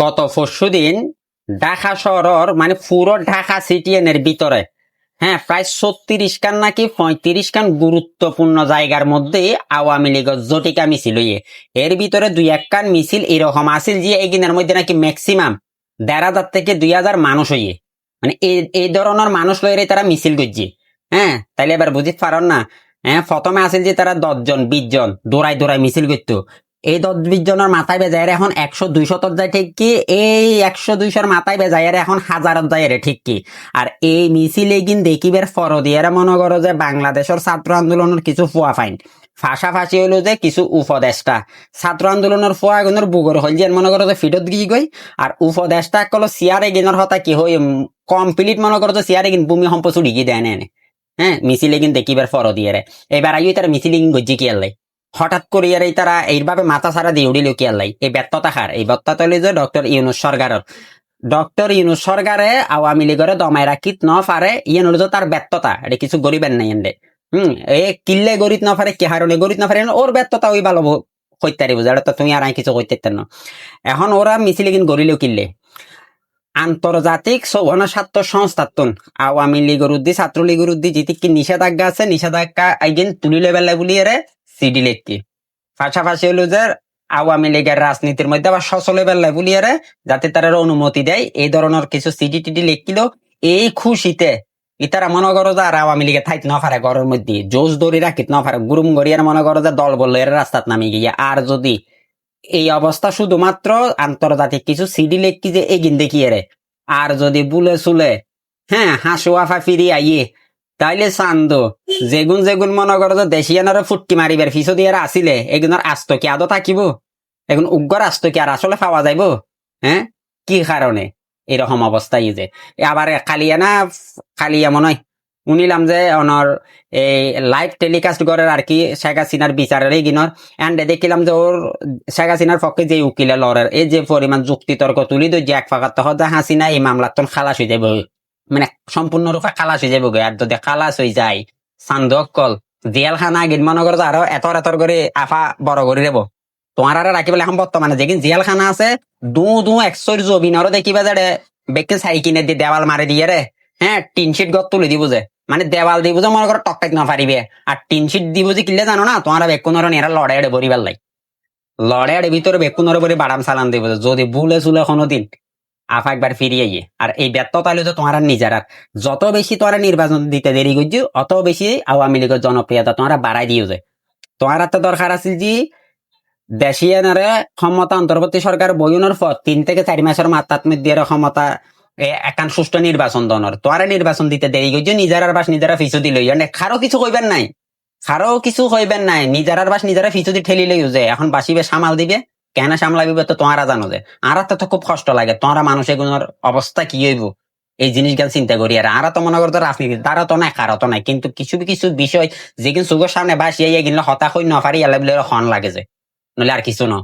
গত পরশু দিন ঢাকা শহরের মানে পুরো ঢাকা সিটিএনের ভিতরে হ্যাঁ প্রায় ছত্রিশ খান নাকি পঁয়ত্রিশ খান গুরুত্বপূর্ণ জায়গার মধ্যে আওয়ামী লীগের জটিকা মিছিল হইয়ে। এর ভিতরে দুই এক খান মিছিল এরকম আছিল যে এগিনের মধ্যে নাকি ম্যাক্সিমাম দেড় হাজার থেকে দুই হাজার মানুষ হইয়ে। মানে এই ধরনের মানুষ লইরে তারা মিছিল করছে। হ্যাঁ তাইলে এবার বুঝিতে পারেন না হ্যাঁ প্রথমে আছিল যে তারা দশজন বিশ জন দৌড়াই দৌড়াই মিছিল করতো। এই দশ বিশ জনের মাথায় বেজায় এখন একশো দুইশো তর যায় ঠিক কি? এই একশো দুইশোর মাথায় বেজায় এখন হাজারত যায় রে ঠিক কি? আর এই মিছিলে কিন দেখিবের ফরদিয়ারে মনে করো যে বাংলাদেশের ছাত্র আন্দোলনের কিছু ফুয়া ফাইন। ফাঁসাফাঁসি হইল যে কিছু উপদেষ্টা। ছাত্র আন্দোলনের ফুয়া এগুলোর বুগর হল যে মনে করো যে ফিটত গিয়ে গই। আর উপদেষ্টা কলো সিয়ারে গিনের হতা কি হই কমপ্লিট মনে করো যে সিয়ারে গিন ভূমি সম্পদ চুরি গিয়ে দেয় নেনে। হ্যাঁ মিছিলে কিন দেখিবার ফরদিয়ারে এবার আইও তার মিছিলে কিন গজ্জি কি আল্লাই? হঠাৎ করে আর এই তারা এইভাবে মাথা ছাড়া দিয়ে উড়িল কি আল্লাই? এই ব্যর্থতা হার এই ব্যর্থতা যে ডক্টর ইউনুস সরকারের ডক্টর ইউনুস সরকারে আওয়ামী লীগের দমাই রাখিত ন পারে ইয়ে যে তার ব্যর্থতা, এটা কিছু গরিবের নাই এন্ডে হম এ কিল্লে গরিব না পারে কি হারণে গরিব না পারে ওর ব্যর্থতা ওই ভালো কইতে পারিব যেটা তো তুমি আর কিছু পারতেন না এখন ওরা মিছিলে কিন গরিলেও কিনলে আন্তর্জাতিক সৌভানা স্বার্থ সংস্থাতন আওয়ামী লীগের উদ্দি ছাত্র লীগের উদ্দি, যেটি কি নিষেধাজ্ঞা আছে, নিষেধাজ্ঞা আইগেন তুলি লেবেলা বলি এরে সিডি লেখকি পাশাপাশি হলো যে আওয়ামী লীগের রাজনীতির মধ্যে আবার সচল লেবেলা বলি এরে যাতে তারা অনুমতি দেয়, এই ধরনের কিছু সিডি টিডি লেখিল এই খুশিতে ইতারা মনে করো যে আর আওয়ামী লীগের থাইত না পারে ঘরের মধ্যে, জোশ দড়ি রাখিত না পারে গুরুম গড়িয়ার মনে করো যে দল বলল এর রাস্তাত নামি গিয়ে। আর যদি এই অবস্থা শুধুমাত্র আন্তর্জাতিক কিছু সিডি লেখকি যে এগিন দেখিয়ে রে আর যদি বুলে চুলে হ্যাঁ হাসুয়াফা ফিরি আইয়ে তাইলে চান্দ। যেগুন যেগুন মনে করো যে দেশিয়ানার ফুটকি মারিবার ফিসো দিয়ে আসিলে এগুলোর আস্ত কি আদৌ থাকিব? এখন উগ্র আস্ত কি আর আসলে পাওয়া যাইব? হ্যাঁ কি কারণে এরকম অবস্থায় যে। আবার কালিয়া না কালিয়া মনে হয় শুনিলাম যে অনর এই লাইভ টেলিকাস্ট করার আর কি শেখ হাসিনার বিচারের গিনর এন্ড দেখিলাম যে ওর শেখ হাসিনার পক্ষে যে উকিলে লড়ের এই যে পরিমাণ যুক্তি তর্ক তুলি তো যে এক ফাঁকাত যে হাসিনা এই মামলার তখন খালাস হয়ে যাবে। মানে সম্পূর্ণরূপে খালাস হয়ে যাবে আর যদি খালাস হয়ে যায় সান্দক কল জেলখানা গিন মনে করো আরও এতর এতর করে আফা বড় করে দেব। তোমার আর রাখিবলে এখন বর্তমানে, যেদিন জেলখানা আছে, দু দু একশোর জবিনরও দেখিবা যে বেকে সাই কিনে দিয়ে দেওয়াল মারে দিয়ে রে হ্যাঁ টিন শিট গত তুলে দিব যে। মানে দেওয়াল দিব যে, মনে করো টকটাইতে না পারিবে আর টিন শিট দিব যে কিনলে জানো না, তোমার বেকুনর এরা লড়াই আড়ে বরিবার লাই। লড়াই আড়ে ভিতরে বেকুনর বরি বাদাম সালান দিব যদি ভুলে চুলে কোনো দিন আফা একবার ফিরিয়ে গিয়ে আর এই ব্যর্থতা হলো যে তোমার নিজের। আর যত বেশি তোমরা নির্বাচন দিতে দেরি করছ, অত বেশি আওয়ামী লীগের জনপ্রিয়তা তোমরা বাড়াই দিও যে। তোমার তো দরকার আছে যে দেশিয়ানারে ক্ষমতা অন্তর্বর্তী সরকার বইনের পর তিন থেকে চারি মাসের মাত্রাত মধ্যে ক্ষমতা একান সুষ্ঠু নির্বাচন দনর। তোয়ারে নির্বাচন দিতে দেরি করছ, নিজেরার বাস নিজেরা ফিসু দিল। কারও কিছু কইবেন নাই। কারও কিছু কইবেন নাই। নিজেরার বাস নিজেরা ফিসু দি ঠেলি লইও যে, এখন বাসিবে সামাল দিবে। কেন সামলাবি তো তোমারা জানো যে? আর তো খুব কষ্ট লাগে, তোমরা মানুষের এগুলোর অবস্থা কি হইব? এই জিনিসগুলো চিন্তা করি আর আর তো মনে করতো রাজনীতি, তারা তো নাই, কারও তো নাই, কিন্তু কিছু কিছু বিষয় যেগুলো চোখের সামনে বাসিয়া গেলে হতাশ হই নফারি এলাবিলে হন লাগে যে নলে আর কিছু ন।